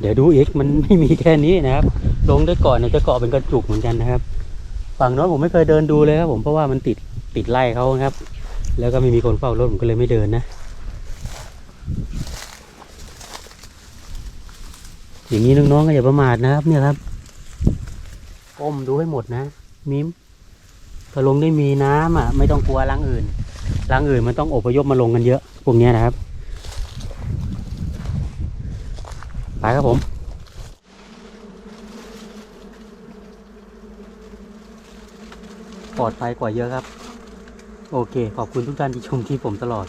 เดี๋ยวดูอีกมันไม่มีแค่นี้นะครับ ลงได้ก่อนเนี่ยจะเกาะเป็นกระจุกเหมือนกันนะครับ ฝั่งโน้นผมไม่เคยเดินดูเลยครับ ผมเพราะว่ามันติดติดไล่เขาครับ แล้วก็ไม่มีคนเฝ้ารถผมก็เลยไม่เดินนะ อย่างนี้น้องๆก็อย่าประมาทนะครับ เนี่ยครับก้มดูให้หมดนะมิมถ้าลงได้มีน้ำอะ ไม่ต้องกลัวรังอื่นรังอื่นมันต้องอพยพมาลงกันเยอะพวกนี้นะครับ ไปครับผม ปลอดภัยกว่าเยอะครับ โอเค ขอบคุณทุกท่านที่ชมที่ผมตลอด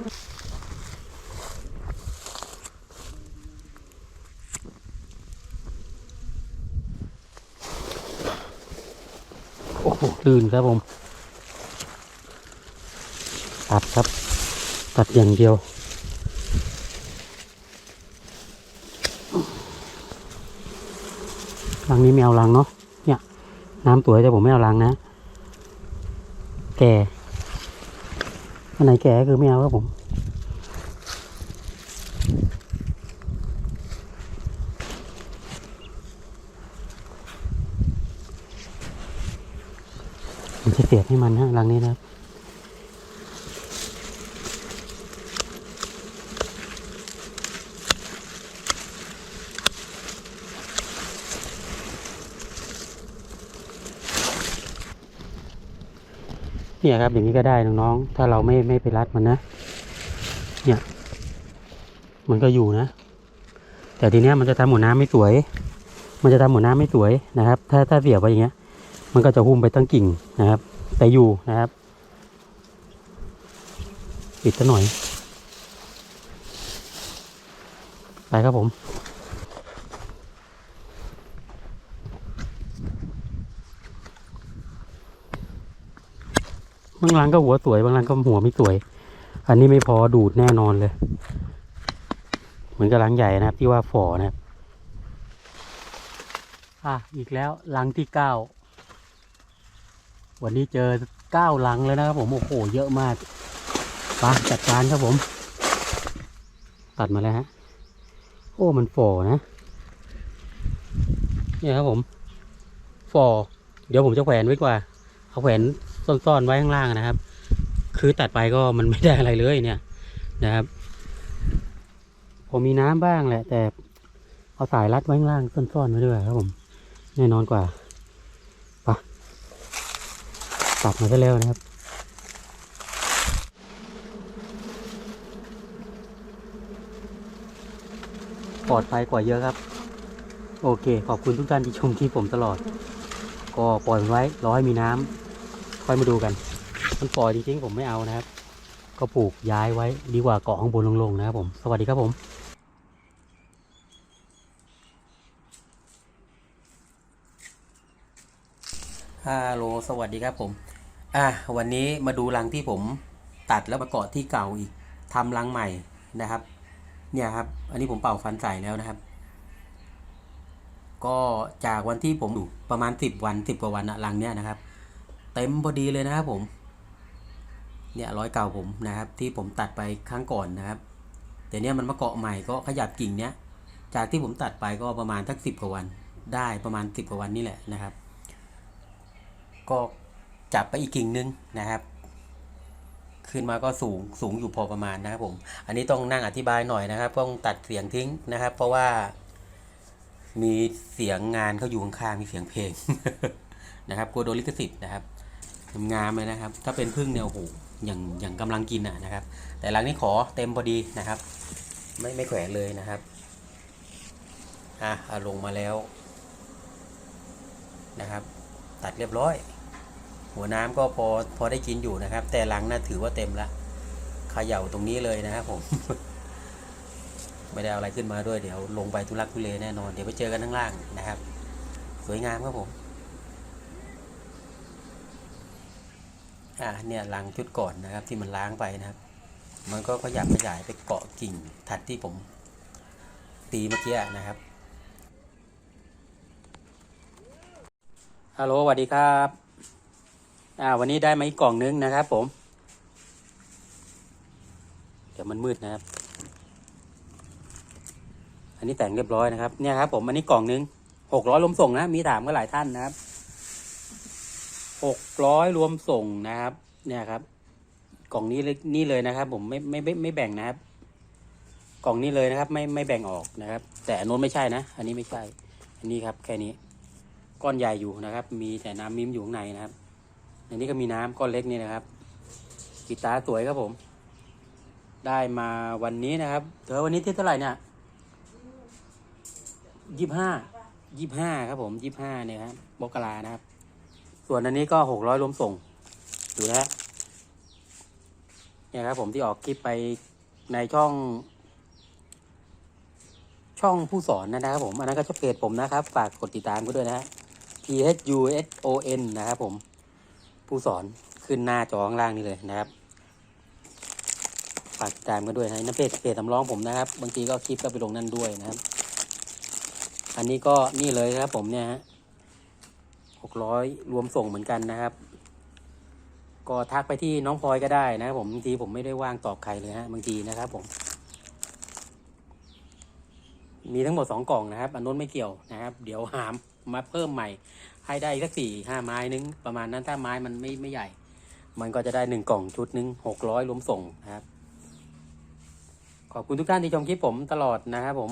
โอ้โหลื่นครับผม ตัดครับ ตัดอย่างเดียว ลังนี้ไม่เอาลังเนาะเนี่ย น้ำสวยแต่ผมไม่เอาลังนะ แก่อันไหนแก่คือไม่เอาครับผมผมจะเสียบให้มันฮะรังนี้นะครับ เนี่ยครับอย่างนี้ก็ได้น้องๆ ถ้าเราไม่ไม่ไปรัดมันนะ เนี่ย มันก็อยู่นะ แต่ทีเนี้ยมันจะทำหัวน้ำไม่สวย มันจะทำหัวน้ำไม่สวยนะครับ ถ้าถ้าเสียบไปอย่างเงี้ย มันก็จะหุ้มไปทั้งกิ่งนะครับ แต่อยู่นะครับปิดซะหน่อย ไปครับผม บางรังก็หัวสวย บางรังก็หัวไม่สวย อันนี้ไม่พอดูดแน่นอนเลย เหมือนกับรังใหญ่นะครับ ที่ว่าฝ่อนะครับอะอีกแล้วรังที่เก้าวันนี้เจอเก้าลังแล้วนะครับผม โอ้โห เยอะมากไปจัดการครับผม ตัดมาแล้วฮะ โอ้ มันฝ่อนะ เนี่ยครับผมฝ่อเดี๋ยวผมจะแขวนไว้กว่า เอาแขวน ซ่อนๆไว้ข้างล่างนะครับ คือตัดไปก็มันไม่ได้อะไรเลยเนี่ยนะครับ ผมมีน้ำบ้างแหละ แต่เอาสายรัดไว้ข้างล่างซ่อนๆไว้ด้วยครับผม แน่นอนกว่าไปะตัดมาซะแล้วนะครับปลอดภัยกว่าเยอะครับ โอเค ขอบคุณทุกท่านที่ชมที่ผมตลอด ก็ปล่อยไว้รอให้มีน้ำ ค่อยมาดูกัน มันปล่อยจริงๆผมไม่เอานะครับ ก็ปลูกย้ายไว้ดีกว่าเกาะข้างบนลงๆนะครับผม สวัสดีครับผมฮัลโหลสวัสดีครับผม อะวันนี้มาดูรังที่ผมตัดแล้วมาเกาะที่เก่าอีกทำรังใหม่นะครับ เนี่ยครับ อันนี้ผมเป่าฟันใส่แล้วนะครับ ก็จากวันที่ผมอยู่ประมาณสิบวันสิบกว่าวันอะรังเนี้ยนะครับ ต็มพอดีเลยนะครับผม เนี่ยร้อยเก่าผมนะครับ ที่ผมตัดไปครั้งก่อนนะครับ แต่เนี้ยมันมาเกาะใหม่ก็ขยับกิ่งเนี้ย จากที่ผมตัดไปก็ประมาณสักสิบกว่าวัน ได้ประมาณสิบกว่าวันนี่แหละนะครับ ก็จับไปอีกกิ่งนึงนะครับขึ้นมาก็สูงสูงอยู่พอประมาณนะครับผม อันนี้ต้องนั่งอธิบายหน่อยนะครับ ต้องตัดเสียงทิ้งนะครับ เพราะว่า มีเสียงงานเขาอยู่ข้างๆมีเสียงเพลงนะครับกลัวโดนลิขสิทธิ์นะครับ งามเลยนะครับ ถ้าเป็นพึ่งเนี่ยโอ้โหอย่างอย่างกำลังกินอะนะครับ แต่หลังนี้ขอเต็มพอดีนะครับ ไม่ไม่แขวนเลยนะครับอะอาลงมาแล้วนะครับ ตัดเรียบร้อย หัวน้ำก็พอพอได้กินอยู่นะครับ แต่หลังน่าถือว่าเต็มละเขย่าตรงนี้เลยนะครับผม ไม่ได้เอาอะไรขึ้นมาด้วยเดี๋ยวลงไปทุลักทุเลแน่นอน เดี๋ยวไปเจอกันข้างล่างนะครับ สวยงามครับผม อ่าเนี่ยลังชุดก่อนนะครับที่มันล้างไปนะครับ มันก็ขยับขยายไปเกาะกิ่งถัดที่ผมตีเมื่อกี้นะครับฮัลโหลสวัสดีครับอ่าวันนี้ได้มาอีกกล่องนึงนะครับ ผม เดี๋ยวมันมืดนะครับ อันนี้แต่งเรียบร้อยนะครับ เนี่ยครับ ผมอันนี้กล่องนึงหกร้อยรวมส่งนะมีถามก็หลายท่านนะครับ หกร้อยรวมส่งนะครับ เนี่ยครับ กล่องนี้เลยนี่เลยนะครับ ผมไม่ไม่ไม่ไม่แบ่งนะครับ กล่องนี้เลยนะครับ ไม่ไม่แบ่งออกนะครับ แต่อันโน้นไม่ใช่นะ อันนี้ไม่ใช่ อันนี้ครับ แค่นี้ ก้อนใหญ่อยู่นะครับ มีแต่น้ำมิมอยู่ข้างในนะครับ อันนี้ก็มีน้ำก้อนเล็กนี่นะครับกีตาร์สวยครับผม ได้มาวันนี้นะครับเธอวันนี้ที่เท่าไหร่เนี่ยยี่ห้ายี่ห้าครับผมยี่ห้าเนี่ยครับมกรานะครับ ส่วนอันนี้ก็หกร้อยรวมส่งดูนะฮะเนี่ยครับผมที่ออกคลิปไปในช่อง ช่องผู้สอนนะครับผมอันนั้นก็จะเพจผมนะครับ ฝากกดติดตามก็ด้วยนะฮะ P H U S O N นะครับผม ผู้สอนขึ้นหน้าจอข้างล่างนี่เลยนะครับฝากติดตามกันด้วยนะนั่นเพจเพจสำรองผมนะครับ บางทีก็คลิปก็ไปลงนั่นด้วยนะครับ อันนี้ก็นี่เลยครับผมเนี่ยฮะ หกร้อยรวมส่งเหมือนกันนะครับ ก็ทักไปที่น้องพลอยก็ได้นะผมบางทีผมไม่ได้ว่างตอบใครเลยฮะบางทีนะครับผมมีทั้งหมดสองกล่องนะครับ อันนู้นไม่เกี่ยวนะครับ เดี๋ยวหามมาเพิ่มใหม่ ให้ได้สักสี่ห้าไม้นึง ประมาณนั้นถ้าไม้มันไม่ไม่ใหญ่ มันก็จะได้หนึ่งกล่องชุดหนึ่งหกร้อยรวมส่งนะครับ ขอบคุณทุกท่านที่ชมคลิปผมตลอดนะครับผม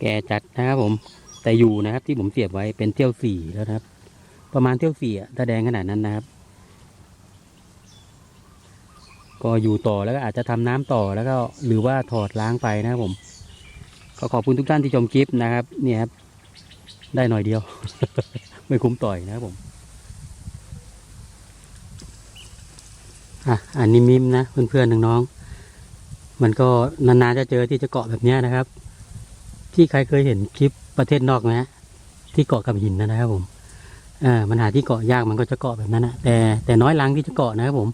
แกจัดนะครับผม แต่อยู่นะครับที่ผมเสียบไว้เป็นเที่ยวสี่แล้วนะครับ ประมาณเที่ยวสี่ถ้าแดงขนาดนั้นนะครับ ก็อยู่ต่อแล้วก็อาจจะทำน้ำต่อแล้วก็หรือว่าถอดล้างไปนะครับผมก็ขอบคุณทุกท่านที่ชมคลิปนะครับ เนี่ยครับ ได้หน่อยเดียว ไม่คุ้มต่อยนะครับผมอะอันนี้มิมนะเพื่อนๆน้องๆมันก็นานๆจะเจอที่จะเกาะแบบนี้นะครับ ที่ใครเคยเห็นคลิปประเทศนอกไหมฮะที่เกาะกับหินนะครับผมอ่ามันหาที่เกาะยากมันก็จะเกาะแบบนั้นนะแต่แต่น้อยลังที่จะเกาะนะครับผม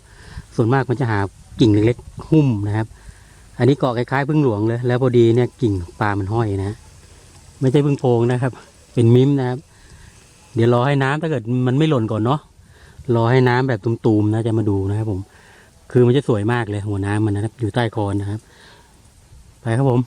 ส่วนมากมันจะหากิ่งเล็กๆหุ้มนะครับ อันนี้เกาะคล้ายๆพึ่งหลวงเลย แล้วพอดีเนี่ยกิ่งปลามันห้อยนะไม่ใช่พึ่งโพงนะครับ เป็นมิมนะครับ เดี๋ยวรอให้น้ำถ้าเกิดมันไม่หล่นก่อนเนาะรอให้น้ำแบบตุมๆนะจะมาดูนะครับผม คือมันจะสวยมากเลยหัวน้ำมันนะครับ อยู่ใต้คอนนะครับ ไปครับผม